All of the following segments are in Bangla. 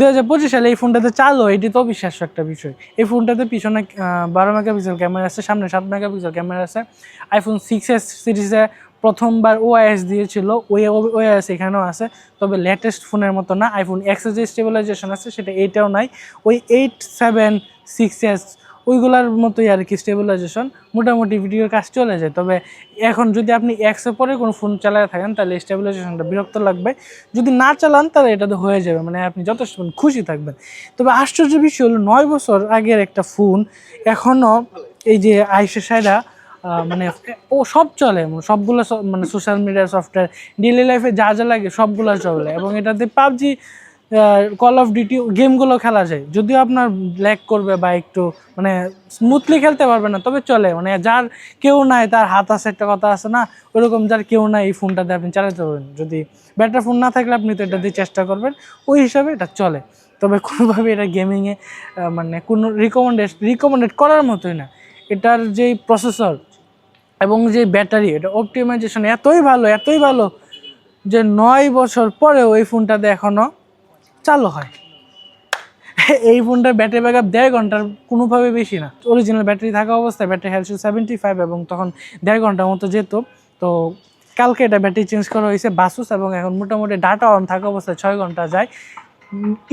দুই হাজার পঁচিশ সালে এই ফোনটাতে চালু এটি তো অবিশ্বাস্য একটা বিষয়। এই ফোনটাতে পিছনে বারো মেগাপিক্সেল ক্যামেরা আছে, সামনে সাত মেগাপিক্সেল ক্যামেরা আছে। আইফোন সিক্স এস সিরিজে প্রথমবার ওআইএস দিয়েছিল, ওই ওআইএস এখানেও আছে। তবে লেটেস্ট ফোনের মতো না আইফোন এক্সের যে স্টেবিলাইজেশন আছে, সেটা এইটাও নাই। ওই এইট সেভেন সিক্স এস ওইগুলার মতোই আর কি স্টেবিলাইজেশন মোটামুটি ভিডিওর কাজ চলে যায়। তবে এখন যদি আপনি এক্সের পরে কোনো ফোন চালায় থাকেন, তাহলে স্টেবিলাইজেশনটা বিরক্ত লাগবে। যদি না চালান, তাহলে এটা তো হয়ে যাবে। মানে আপনি যথেষ্ট খুশি থাকবেন। তবে আশ্চর্য বিষয় হলো, নয় বছর আগের একটা ফোন এখনও এই যে আইসে সাইডা মানে ও সব চলে। মানে সবগুলো মানে সোশ্যাল মিডিয়া সফটওয়্যার ডেলি লাইফে যা যা লাগে সবগুলো চলে। এবং এটাতে পাবজি কল অফ ডিউটি গেমগুলো খেলা যায়। যদিও আপনার ল্যাক করবে বা একটু মানে স্মুথলি খেলতে পারবে না, তবে চলে। মানে যার কেউ নাই, তার হাত আছে, একটা কথা আছে না, ওরকম যার কেউ নাই, এই ফোনটাতে আপনি চালাতে পারবেন। যদি ব্যাটার ফোন না থাকলে আপনি তো এটা দিয়ে চেষ্টা করবেন, ওই হিসাবে এটা চলে। তবে কোনোভাবে এটা গেমিংয়ে মানে কোনো রিকমেন্ডেড রিকমেন্ডেড করার মতোই না। এটার যেই প্রসেসর এবং যে ব্যাটারি এটা অপটিমাইজেশন এতই ভালো এতই ভালো যে নয় বছর পরেও এই ফোনটাতে এখনও চালু হয়। এই ফোনটার ব্যাটারি ব্যাকআপ দেড় ঘণ্টার কোনোভাবে বেশি না। অরিজিনাল ব্যাটারি থাকা অবস্থায় ব্যাটারি হেলথ সেভেন্টি ফাইভ এবং তখন দেড় ঘণ্টার মতো যেত। তো কালকে এটা ব্যাটারি চেঞ্জ করা হয়েছে বাসুস এবং এখন মোটামুটি ডাটা অন থাকা অবস্থায় ছয় ঘণ্টা যায়।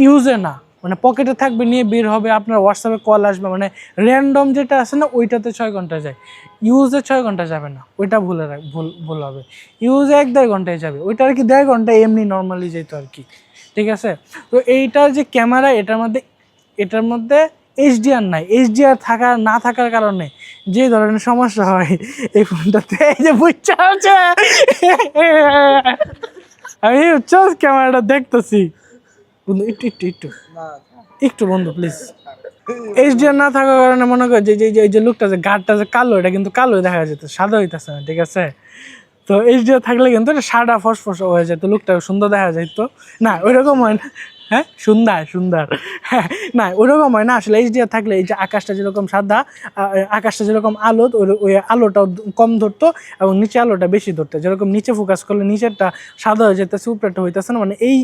ইউজে না। মানে পকেটে থাকবে, নিয়ে বের হবে, আপনার হোয়াটসঅ্যাপে কল আসবে। মানে র্যান্ডম যেটা আছে না, ওইটাতে ছয় ঘণ্টা যায়। ইউজে ছয় ঘণ্টা যাবে না। ওইটা ভুলে ভুল ভুল হবে। ইউজে এক দেড় ঘন্টায় যাবে। ওইটা আর কি দেড় ঘণ্টা এমনি নর্মালি যেত আর কি। ঠিক আছে? তো এইটার যে ক্যামেরা, এটার মধ্যে এটার মধ্যে এইচডিআর নাই। এইচডিআর থাকা না থাকার কারণে যে ধরনের সমস্যা হয় এই ফোনটাতে, এই যে বুঝছে আছে আমি চল ক্যামেরাটা দেখতেছি। বন্ধু, একটু একটু একটু। একটু বন্ধু প্লিজ এইচডিআর না থাকার কারণে মনে কর যে, যে- যে লুকটা যে গাঢ়টা যে কালো, এটা কিন্তু কালো দেখা যেত সাদা হইতেছে না, ঠিক আছে? তো এইচডিআর থাকলে কিন্তু সাদা ফসফস হয়ে যেত লুকটা সুন্দর দেখা যেত না, ওইরকম হয় না। হ্যাঁ? সুন্দর সুন্দর। হ্যাঁ না, ওইরকম হয় না। আসলে এইচ এইচডিআর থাকলে এই যে আকাশটা যেরকম সাদা আকাশটা যেরকম আলো ওই- আলোটাও কম ধরতো এবং নিচে আলোটা বেশি ধরতো। যেরকম নিচে ফোকাস করলে নিচেরটা সাদা হয়ে যেতেছে উপরেরটা হইতেছে না মানে এই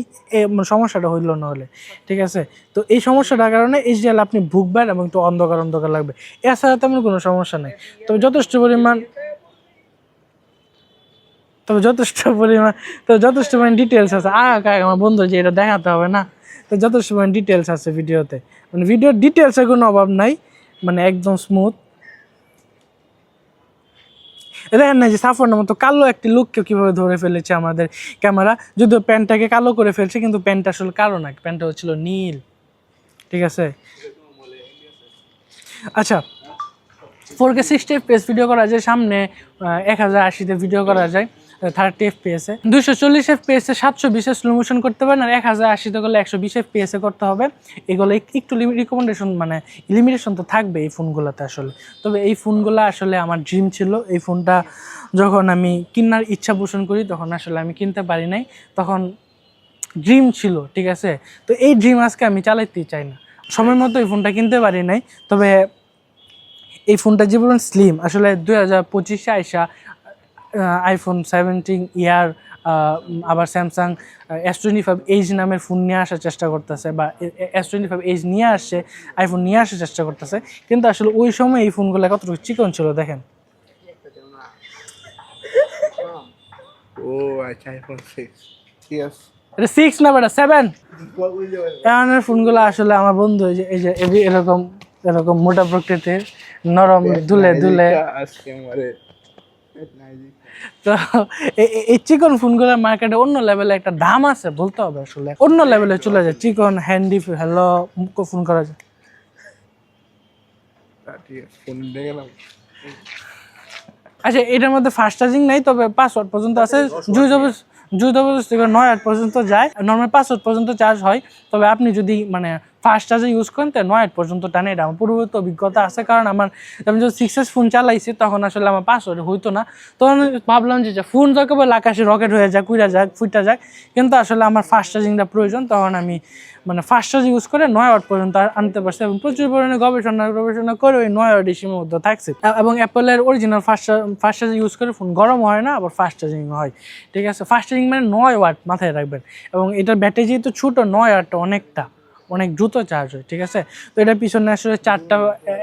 সমস্যাটা হইল না হলে। ঠিক আছে? তো এই সমস্যাটার কারণে এইচ এইচডিএল আপনি ভুগবেন এবং একটু অন্ধকার অন্ধকার লাগবে। এছাড়া তেমন কোনো সমস্যা নেই। তবে যথেষ্ট পরিমাণ তবে যথেষ্ট পরিমাণ তো যথেষ্ট পরিমাণ ডিটেলস আছে। আ কাক আমার বন্ধু যে এটা দেখাতে হবে না। তো যথেষ্ট পরিমাণ ডিটেলস আছে ভিডিওতে। মানে ভিডিওর ডিটেলসের কোনো অভাব নাই। মানে একদম স্মুথ দেখেন না যে সাফনের মতো কালো একটি লুককে কীভাবে ধরে ফেলেছে আমাদের ক্যামেরা যদিও প্যান্টটাকে কালো করে ফেলছে, কিন্তু প্যান্টটা আসলে কালো না। প্যান্টটা হচ্ছিল নীল। ঠিক আছে? আচ্ছা four K sixty FPS video করা যায়। সামনে এক হাজার আশিতে ভিডিও করা যায়। থার্টি এফপিএসে দুশো চল্লিশ এফপিএসে সাতশো বিশে স্লো মোশন করতে পারেন আর এক হাজার আশিতে করলে একশো বিশ এফপিএসে করতে হবে। এগুলো এক- একটু রিকমেন্ডেশন মানে লিমিটেশন তো থাকবে এই ফোনগুলোতে আসলে। তবে এই ফোনগুলো আসলে আমার ড্রিম ছিল। এই ফোনটা যখন আমি কিনার ইচ্ছা পোষণ করি তখন আসলে আমি কিনতে পারি নাই। তখন ড্রিম ছিল, ঠিক আছে? তো এই ড্রিম আজকে আমি চালাইতেই চাই না। সময় মতো এই ফোনটা কিনতে পারি নাই। তবে এই ফোনটা যে বলুন স্লিম আসলে দুই হাজার পঁচিশে আইসা আইফোন সেভেন্টিন ইয়ার আবার Samsung S twenty five H নামের ফোন নিয়ে আসার চেষ্টা করতেছে বা এস টোয়েন্টি ফাইভ এইচ নিয়ে আসছে আইফোন নিয়ে আসার চেষ্টা করতেছে। কিন্তু আসলে ওই সময় এই ফোনগুলো কতটুকু চিকন ছিল দেখেন। ও আচ্ছা আইফোন সিক্স এটা সিক্স না বেটা সেভেন এমনের ফোনগুলো আসলে আমার বন্ধু এই যে এই যে এরকম এরকম মোটা প্রকৃতির নরম দুলে দুলে আজকে তো এই চিকন ফোনগুলোর মার্কেটে অন্য লেভেলে একটা দাম আছে বলতে হবে আসলে। অন্য লেভেলে চলে যায় চিকন হ্যান্ডি হ্যালো ফোন করা যায়। আচ্ছা এটার মধ্যে ফাস্ট চার্জিং নাই তবে পাঁচ ওয়াট পর্যন্ত আছে। জুই জবরদস্ত জুই জবরদস্তি করে নয় ওয়াট পর্যন্ত যায়। নর্মাল পাঁচ ওয়াট পর্যন্ত চার্জ হয়। তবে আপনি যদি মানে ফাস্ট চার্জার ইউজ করেন, তো নয় পর্যন্ত টানে এটা। আমার পূর্ববর্তী অভিজ্ঞতা আছে, কারণ আমার আমি যখন সিক্সেস ফোন চালাইছি, তখন আসলে আমার পাঁচ ওয়াট হইতো না। তখন ভাবলাম যে ফোন যখন আকাশে রকেট হয়ে যাক কুইরা যাক, ফুইটা যাক, কিন্তু আসলে আমার ফার্স্ট চার্জিংটা প্রয়োজন। তখন আমি মানে ফার্স্ট চার্জ ইউজ করে নয় ওয়াট পর্যন্ত আনতে পারছি এবং প্রচুর পরিমাণে গবেষণা গবেষণা করে ওই নয় ওয়াট সীমাবদ্ধ থাকছে। এবং অ্যাপেলের original fast first charge use করে ফোন গরম হয় না, আবার ফার্স্ট চার্জিং হয়। ঠিক আছে? ফার্স্ট চার্জিং মানে নয় ওয়াট মাথায় রাখবেন। এবং এটার ব্যাটারি যেহেতু ছোটো, নয় ওয়াটটা অনেকটা। অনেক দ্রুত চার্জ হয়, ঠিক আছে? তো এটার পিছনে আসলে চারটা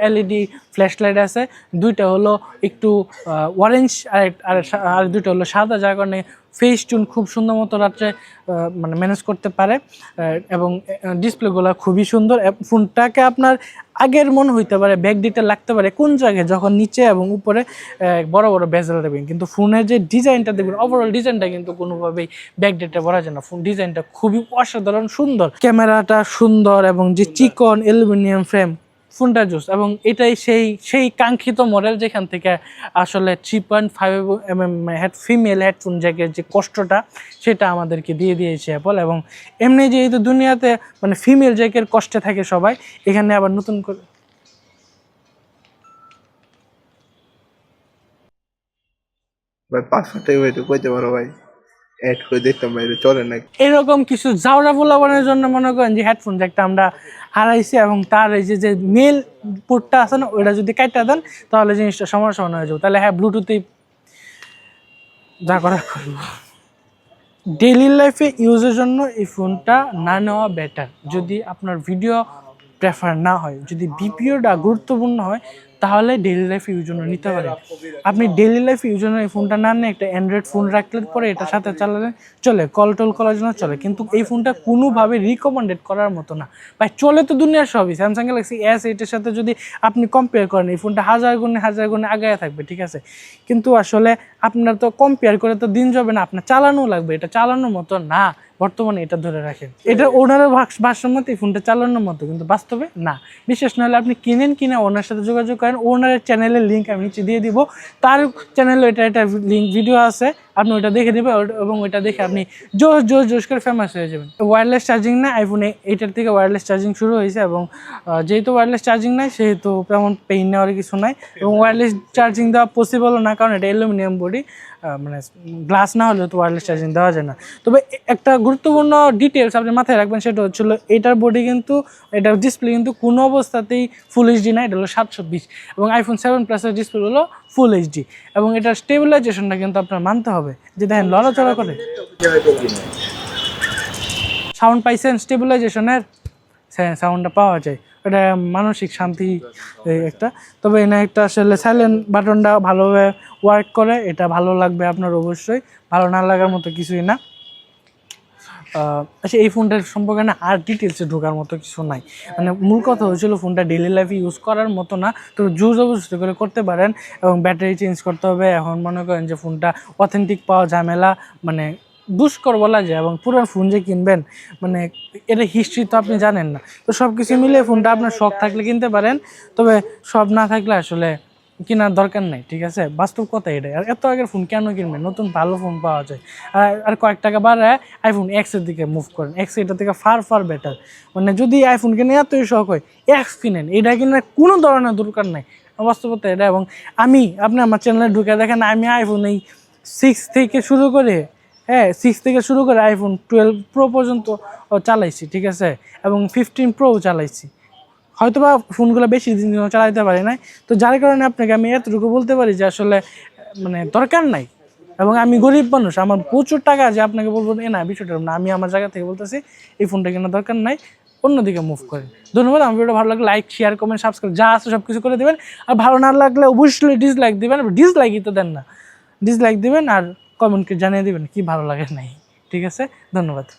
এলইডি ফ্ল্যাশ লাইট আছে, দুইটা হলো একটু অরেঞ্জ আর আর দুইটা হলো সাদা, যার কারণে ফেস টুন খুব সুন্দর মতো রাত্রে মানে ম্যানেজ করতে পারে এবং ডিসপ্লেগুলো খুবই সুন্দর ফোনটাকে আপনার আগের মনে হইতে পারে ব্যাগ ডিটেল লাগতে পারে কোন জায়গায় যখন নিচে এবং উপরে বড় বড় বেজেল দেবেন কিন্তু ফোনের যে ডিজাইনটা দেখবেন ওভারঅল ডিজাইনটা কিন্তু কোনোভাবেই ব্যাগ ডেটে বলা যায় না ফোন ডিজাইনটা খুবই অসাধারণ সুন্দর। ক্যামেরাটা সুন্দর এবং যে চিকন অ্যালুমিনিয়াম ফ্রেম ফোনটা জুস এবং এটাই সেই সেই কাঙ্ক্ষিত মডেল যেখান থেকে আসলে three point five M M head female headphone জ্যাকের যে কষ্টটা, সেটা আমাদেরকে দিয়ে দিয়েছে অ্যাপল এবং এমনি যেহেতু দুনিয়াতে মানে ফিমেল জ্যাকের কষ্টে থাকে সবাই, এখানে আবার নতুন করে ভাই একটু কইতে পারো ভাই। অ্যাড করে দেখতাম এটা চলে না এরকম কিছু জাউরা পোলাবানের জন্য মনে করেন যে হেডফোন জ্যাকটা আমরা হারাইছি এবং তার এই যে মেল পোর্টটা আছে না ওটা যদি কাটা দেন, তাহলে জিনিসটা সমস্যা হয়ে যাবে। তাহলে হ্যাঁ ব্লুটুথেই যা করা করব। ডেইলি লাইফে ইউজের জন্য এই ফোনটা না নেওয়া বেটার যদি আপনার ভিডিও প্রেফার না হয়, যদি বিপিওটা গুরুত্বপূর্ণ হয় তাহলে ডেইলি লাইফ ইউজ নিতে পারেন আপনি ডেইলি লাইফ ইউজ এই ফোনটা না নিয়ে একটা অ্যান্ড্রয়েড ফোন রাখলে পরে এটার সাথে চালালে চলে কল টল করার জন্য চলে। কিন্তু এই ফোনটা কোনোভাবে রিকমেন্ডেড করার মতো না। ভাই, চলে তো দুনিয়ার সবই। স্যামসাং গ্যালাক্সি এস এইটের সাথে যদি আপনি কম্পেয়ার করেন, এই ফোনটা হাজার গুণে হাজার গুণে আগায় থাকবে, ঠিক আছে? কিন্তু আসলে আপনার তো কম্পেয়ার করে তো দিন যাবে না, আপনার চালানো লাগবে। এটা চালানোর মতো না। বর্তমানে এটা ধরে রাখেন। এটা ওনারের ভাষ্যমত এই ফোনটা চালানোর মতো, কিন্তু বাস্তবে না। বিশেষ নাহলে আপনি কিনেন কিনে ওনার সাথে যোগাযোগ করেন, ওনারের চ্যানেলের লিঙ্ক আমি নিচে দিয়ে দিব। তার চ্যানেলে এটা একটা লিঙ্ক ভিডিও আছে। আপনি ওইটা দেখে দেবেন এবং ওইটা দেখে আপনি জোশ জোশ জোশ করে ফেমাস হয়ে যাবেন। ওয়্যারলেস চার্জিং না আইফোনে এইটার থেকে ওয়্যারলেস চার্জিং শুরু হয়েছে এবং যেহেতু ওয়্যারলেস চার্জিং নাই, সেহেতু তেমন পেইন নেওয়ার কিছু নাই। এবং ওয়্যারলেস চার্জিং দেওয়া পসিবলও না, কারণ এটা অ্যালুমিনিয়াম বডি মানে গ্লাস না হলেও তো ওয়্যারলেস চার্জিং দেওয়া যায় না। তবে একটা গুরুত্বপূর্ণ ডিটেলস আপনি মাথায় রাখবেন, সেটা হচ্ছিল এটার বডি কিন্তু, এটার ডিসপ্লে কিন্তু কোনো অবস্থাতেই ফুল এইচডি না, এটা হলো সাতশো বিশ। এবং আইফোন সেভেন প্লাসের ডিসপ্লে হলো ফুল এইচডি এবং এটার স্টেবিলাইজেশনটা কিন্তু আপনার মানতে হবে। যে দেখেন, লড়াচড়া করে। সাউন্ড পাইছেন স্টেবিলাইজেশনের সাউন্ডটা পাওয়া যায়। এটা মানসিক শান্তি একটা। তবে এনে একটা আসলে সাইলেন্ট বাটনটা ভালোভাবে ওয়ার্ক করে। এটা ভালো লাগবে আপনার অবশ্যই। ভালো না লাগার মতো কিছুই না। আচ্ছা এই ফোনটার সম্পর্কে না আর ডিটেলসে ঢোকার মতো কিছু নাই। মানে মূল কথা হয়েছিল ফোনটা ডেলি লাইফে ইউজ করার মতো না তো জুজ অবশ্যই করে করতে পারেন এবং ব্যাটারি চেঞ্জ করতে হবে। এখন মনে করেন যে ফোনটা অথেন্টিক পাওয়া ঝামেলা মানে দুষ্কর বলা যায় এবং পুরান ফোন যে কিনবেন মানে এটা হিস্ট্রি তো আপনি জানেন না। তো সব কিছু মিলে ফোনটা আপনার শখ থাকলে কিনতে পারেন, তবে সব না থাকলে আসলে কেনার দরকার নাই, ঠিক আছে? বাস্তব কথা এটাই। আর এত আগের ফোন কেন কিনবেন নতুন ভালো ফোন পাওয়া যায়। আর আর কয়েক টাকা বাড়ায় আইফোন এক্সের দিকে মুভ করেন। এক্স এটা থেকে ফার ফার বেটার মানে যদি আইফোন কিনে, এতই শখ হয় এক্স কিনেন। এটা কিনার কোনো ধরনের দরকার নাই। বাস্তবতা এটা। এবং আমি, আপনি আমার চ্যানেলে ঢুকে দেখেন, আমি আইফোন এই সিক্স থেকে শুরু করে হ্যাঁ সিক্স থেকে শুরু করে আইফোন টুয়েলভ প্রো পর্যন্ত চালাইছি, ঠিক আছে? এবং ফিফটিন প্রো চালাইছি। হয়তো বা ফোনগুলো বেশি দিন চালাইতে পারি নাই। তো যার কারণে আপনাকে আমি এতটুকু বলতে পারি যে আসলে মানে দরকার নাই। এবং আমি গরিব মানুষ, আমার প্রচুর টাকা যে আপনাকে বলব, এ না, বিষয়টা না। আমি আমার জায়গা থেকে বলতেছি, এই ফোনটা কেনার দরকার নাই। অন্যদিকে মুভ করে ধন্যবাদ, আমার ভিডিও ভালো লাগলে লাইক শেয়ার কমেন্ট সাবস্ক্রাইব যা আছে সব কিছু করে দেবেন। আর ভালো না লাগলে অবশ্যই ডিসলাইক দিবেন ডিসলাইকই তো দেন না। ডিসলাইক দিবেন আর কমেন্টকে জানিয়ে দিবেন কি ভালো লাগে নাই। ঠিক আছে? ধন্যবাদ।